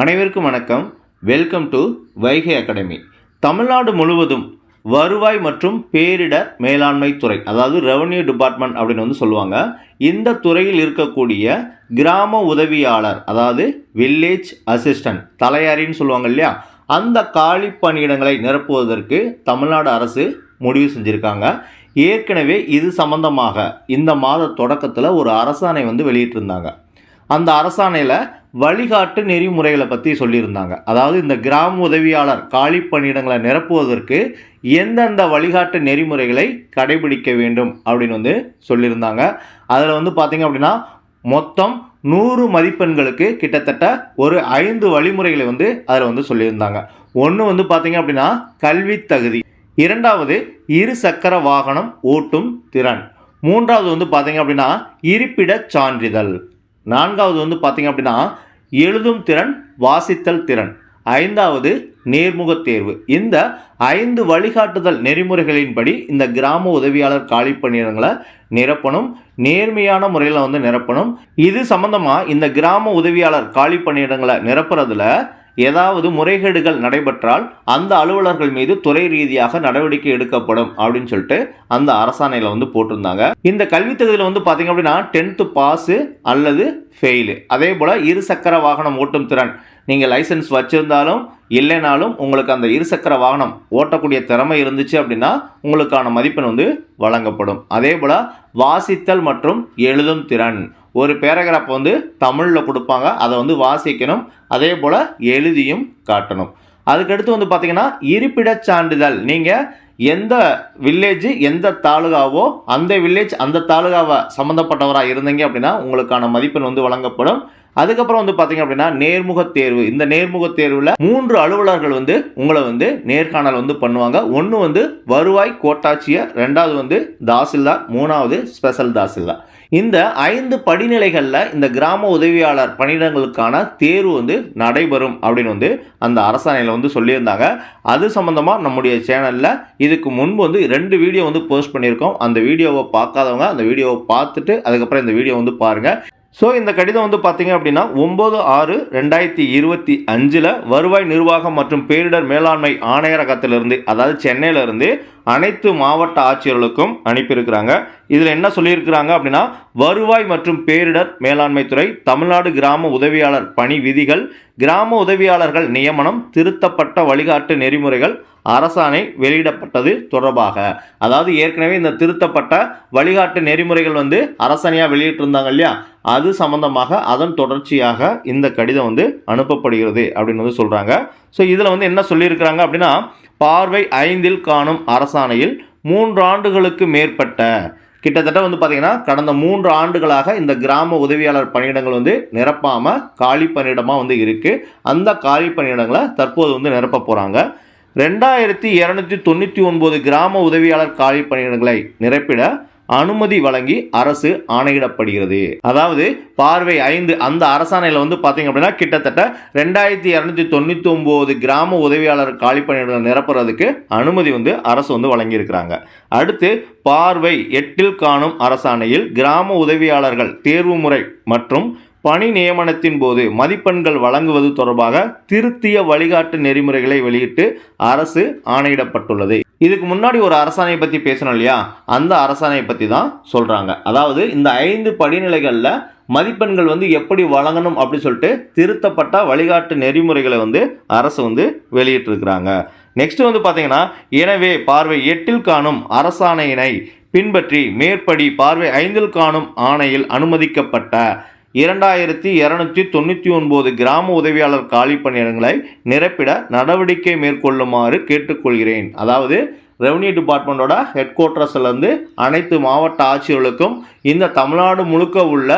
அனைவருக்கும் வணக்கம். Welcome to Vaigai academy Tamil Nadu முழுவதும் வருவாய் மற்றும் பேரிடர் மேலாண்மை துறை அதாவது ரெவன்யூ டிபார்ட்மெண்ட் அப்படின்னு வந்து சொல்லுவாங்க. இந்த துறையில் இருக்கக்கூடிய கிராம உதவியாளர் அதாவது வில்லேஜ் அசிஸ்டன்ட் தலையாரின்னு சொல்லுவாங்க இல்லையா? அந்த காலி பணியிடங்களை நிரப்புவதற்கு தமிழ்நாடு அரசு முடிவு செஞ்சுருக்காங்க. ஏற்கனவே இது சம்பந்தமாக இந்த மாத தொடக்கத்தில் ஒரு அரசாணை வந்து வெளியிட்டிருந்தாங்க. அந்த அரசாணையில் வழிகாட்டு நெறிமுறைகளை பற்றி சொல்லியிருந்தாங்க. அதாவது இந்த கிராம உதவியாளர் காலி பணியிடங்களை நிரப்புவதற்கு எந்தெந்த வழிகாட்டு நெறிமுறைகளை கடைபிடிக்க வேண்டும் அப்படின்னு வந்து சொல்லியிருந்தாங்க. அதில் வந்து பார்த்திங்க அப்படின்னா மொத்தம் நூறு மதிப்பெண்களுக்கு கிட்டத்தட்ட ஒரு ஐந்து வழிமுறைகளை வந்து அதில் வந்து சொல்லியிருந்தாங்க. ஒன்று வந்து பார்த்திங்க அப்படின்னா கல்வி தகுதி. இரண்டாவது இரு சக்கர வாகனம் ஓட்டும் திறன். மூன்றாவது வந்து பார்த்திங்க அப்படின்னா இருப்பிடச் சான்றிதழ். நான்காவது வந்து பார்த்திங்க அப்படின்னா எழுதும் திறன் வாசித்தல் திறன். ஐந்தாவது நேர்முகத் தேர்வு. இந்த ஐந்து வழிகாட்டுதல் நெறிமுறைகளின்படி இந்த கிராம உதவியாளர் காலி பணியிடங்களை நிரப்பணும் நேர்மையான முறையில் வந்து நிரப்பணும். இது சம்பந்தமாக இந்த கிராம உதவியாளர் காலி பணியிடங்களை நிரப்புறதுல ஏதாவது முறைகேடுகள் நடைபெற்றால் அந்த அலுவலர்கள் மீது துறை ரீதியாக நடவடிக்கை எடுக்கப்படும் அப்படின்னு சொல்லிட்டு அந்த அரசாணையில் வந்து போட்டிருந்தாங்க. இந்த கல்வி தகுதியில் வந்து பார்த்தீங்க அப்படின்னா டென்த்து பாஸு அல்லது ஃபெயிலு அதே போல் இருசக்கர வாகனம் ஓட்டும் திறன். நீங்கள் லைசன்ஸ் வச்சுருந்தாலும் இல்லைனாலும் உங்களுக்கு அந்த இருசக்கர வாகனம் ஓட்டக்கூடிய திறமை இருந்துச்சு அப்படின்னா உங்களுக்கான மதிப்பெண் வந்து வழங்கப்படும். அதே போல் வாசித்தல் மற்றும் எழுதும் திறன். ஒரு பேராகிராஃப் வந்து தமிழில் கொடுப்பாங்க. அதை வந்து வாசிக்கணும். அதே போல் எழுதியும் காட்டணும். அதுக்கடுத்து வந்து பார்த்தீங்கன்னா இருப்பிடச் சான்றிதழ். நீங்கள் எந்த வில்லேஜ் எந்த தாலுகாவோ அந்த வில்லேஜ் அந்த தாலுகாவை சம்மந்தப்பட்டவராக இருந்தீங்க அப்படின்னா உங்களுக்கான மதிப்பெண் வந்து வழங்கப்படும். அதுக்கப்புறம் வந்து பார்த்தீங்க அப்படின்னா நேர்முகத் தேர்வு. இந்த நேர்முகத் தேர்வில் மூன்று அலுவலர்கள் வந்து உங்களை வந்து நேர்காணல் வந்து பண்ணுவாங்க. ஒன்று வந்து வருவாய் கோட்டாட்சியர் ரெண்டாவது வந்து தாசில்தார் மூணாவது ஸ்பெஷல் தாசில்தார். இந்த ஐந்து படிநிலைகளில் இந்த கிராம உதவியாளர் பணியிடங்களுக்கான தேர்வு வந்து நடைபெறும் அப்படின்னு வந்து அந்த அரசாணையில் வந்து சொல்லியிருந்தாங்க. அது சம்மந்தமாக நம்முடைய சேனலில் இதுக்கு முன்பு வந்து ரெண்டு வீடியோ வந்து போஸ்ட் பண்ணியிருக்கோம். அந்த வீடியோவை பார்க்காதவங்க அந்த வீடியோவை பார்த்துட்டு அதுக்கப்புறம் இந்த வீடியோ வந்து பாருங்கள் ஸோ இந்த கடிதம் வந்து பார்த்தீங்க அப்படின்னா ஒம்பது ஆறு ரெண்டாயிரத்தி இருபத்தி அஞ்சில் வருவாய் நிர்வாகம் மற்றும் பேரிடர் மேலாண்மை ஆணையரகத்திலிருந்து அதாவது சென்னையிலிருந்து அனைத்து மாவட்ட ஆட்சியர்களுக்கும் அனுப்பியிருக்கிறாங்க. இதில் என்ன சொல்லியிருக்கிறாங்க அப்படின்னா வருவாய் மற்றும் பேரிடர் மேலாண்மை துறை தமிழ்நாடு கிராம உதவியாளர் பணி விதிகள் கிராம உதவியாளர்கள் நியமனம் திருத்தப்பட்ட வழிகாட்டு நெறிமுறைகள் அரசாணை வெளியிடப்பட்டது தொடர்பாக. அதாவது ஏற்கனவே இந்த திருத்தப்பட்ட வழிகாட்டு நெறிமுறைகள் வந்து அரசாணையாக வெளியிட்டிருந்தாங்க இல்லையா? அது சம்பந்தமாக அதன் தொடர்ச்சியாக இந்த கடிதம் வந்து அனுப்பப்படுகிறது அப்படின்னு வந்து சொல்கிறாங்க ஸோ இதில் வந்து என்ன சொல்லியிருக்கிறாங்க அப்படின்னா பார்வை ஐந்தில் காணும் அரசாணையில் மூன்று ஆண்டுகளுக்கு மேற்பட்ட கிட்டத்தட்ட வந்து பார்த்திங்கன்னா கடந்த மூன்று ஆண்டுகளாக இந்த கிராம உதவியாளர் பணியிடங்கள் வந்து நிரப்பாமல் காலி பணியிடமாக வந்து இருக்குது அந்த காலி பணியிடங்களை தற்போது வந்து நிரப்ப போகிறாங்க ரெண்டாயிரத்தி இரநூத்தி தொண்ணூற்றி ஒன்பது கிராம உதவியாளர் காலி பணியிடங்களை நிரப்பிட அனுமதி வழங்கி அரசு ஆணையிடப்படுகிறது. அதாவது பார்வை ஐந்து அந்த அரசாணையில் வந்து பார்த்தீங்க அப்படின்னா கிட்டத்தட்ட ரெண்டாயிரத்தி இரநூத்தி தொண்ணூற்றி ஒம்பது கிராம உதவியாளர் காலிப்பணியிடங்களை நிரப்புறதுக்கு அனுமதி வந்து அரசு வந்து வழங்கியிருக்கிறாங்க. அடுத்து பார்வை எட்டில் காணும் அரசாணையில் கிராம உதவியாளர்கள் தேர்வு முறை மற்றும் பணி நியமனத்தின் போது மதிப்பெண்கள் வழங்குவது தொடர்பாக திருத்திய வழிகாட்டு நெறிமுறைகளை வெளியிட்டு அரசு ஆணையிடப்பட்டுள்ளது. இதுக்கு முன்னாடி ஒரு அரசாணையை பற்றி பேசணும் இல்லையா? அந்த அரசாணையை பற்றி தான் சொல்கிறாங்க அதாவது இந்த ஐந்து படிநிலைகளில் மதிப்பெண்கள் வந்து எப்படி வழங்கணும் அப்படின்னு சொல்லிட்டு திருத்தப்பட்ட வழிகாட்டு நெறிமுறைகளை வந்து அரசு வந்து வெளியிட்டிருக்கிறாங்க. நெக்ஸ்ட் வந்து பார்த்தீங்கன்னா எனவே பார்வை எட்டில் காணும் அரசாணையினை பின்பற்றி மேற்படி பார்வை ஐந்தில் காணும் ஆணையில் அனுமதிக்கப்பட்ட இரண்டாயிரத்தி இரநூத்தி தொண்ணூற்றி ஒன்பது கிராம உதவியாளர் காலி பணியிடங்களை நிரப்பிட நடவடிக்கை மேற்கொள்ளுமாறு கேட்டுக்கொள்கிறேன். அதாவது ரெவன்யூ டிபார்ட்மெண்ட்டோட ஹெட் குவார்ட்டர்ஸ்லேருந்து அனைத்து மாவட்ட ஆட்சியர்களுக்கும் இந்த தமிழ்நாடு முழுக்க உள்ள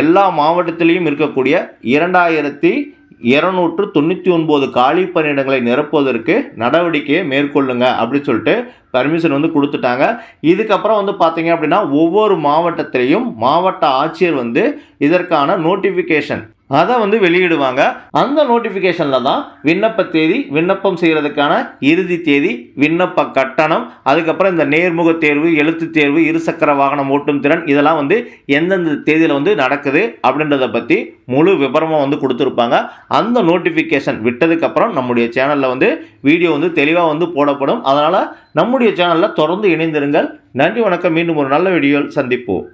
எல்லா மாவட்டத்திலையும் இருக்கக்கூடிய இரண்டாயிரத்தி இருநூற்று தொண்ணூற்றி ஒன்பது காலி பணியிடங்களை நிரப்புவதற்கு நடவடிக்கையை மேற்கொள்ளுங்க அப்படின்னு சொல்லிட்டு பர்மிஷன் வந்து கொடுத்துட்டாங்க. இதுக்கப்புறம் வந்து பார்த்தீங்க அப்படின்னா ஒவ்வொரு மாவட்டத்திலையும் மாவட்ட ஆட்சியர் வந்து இதற்கான நோட்டிஃபிகேஷன் அதை வந்து வெளியிடுவாங்க. அந்த நோட்டிஃபிகேஷனில் தான் விண்ணப்ப தேதி விண்ணப்பம் செய்கிறதுக்கான இறுதி தேதி விண்ணப்ப கட்டணம் அதுக்கப்புறம் இந்த நேர்முக தேர்வு எழுத்து தேர்வு இருசக்கர வாகனம் ஓட்டும் திறன் இதெல்லாம் வந்து எந்தெந்த தேதியில் வந்து நடக்குது அப்படின்றத பற்றி முழு விவரமாக வந்து கொடுத்துருப்பாங்க. அந்த நோட்டிஃபிகேஷன் விட்டதுக்கப்புறம் நம்முடைய சேனலில் வந்து வீடியோ வந்து தெளிவாக வந்து போடப்படும். அதனால் நம்முடைய சேனலில் தொடர்ந்து இணைந்திருங்கள். நன்றி வணக்கம். மீண்டும் ஒரு நல்ல வீடியோவில் சந்திப்போம்.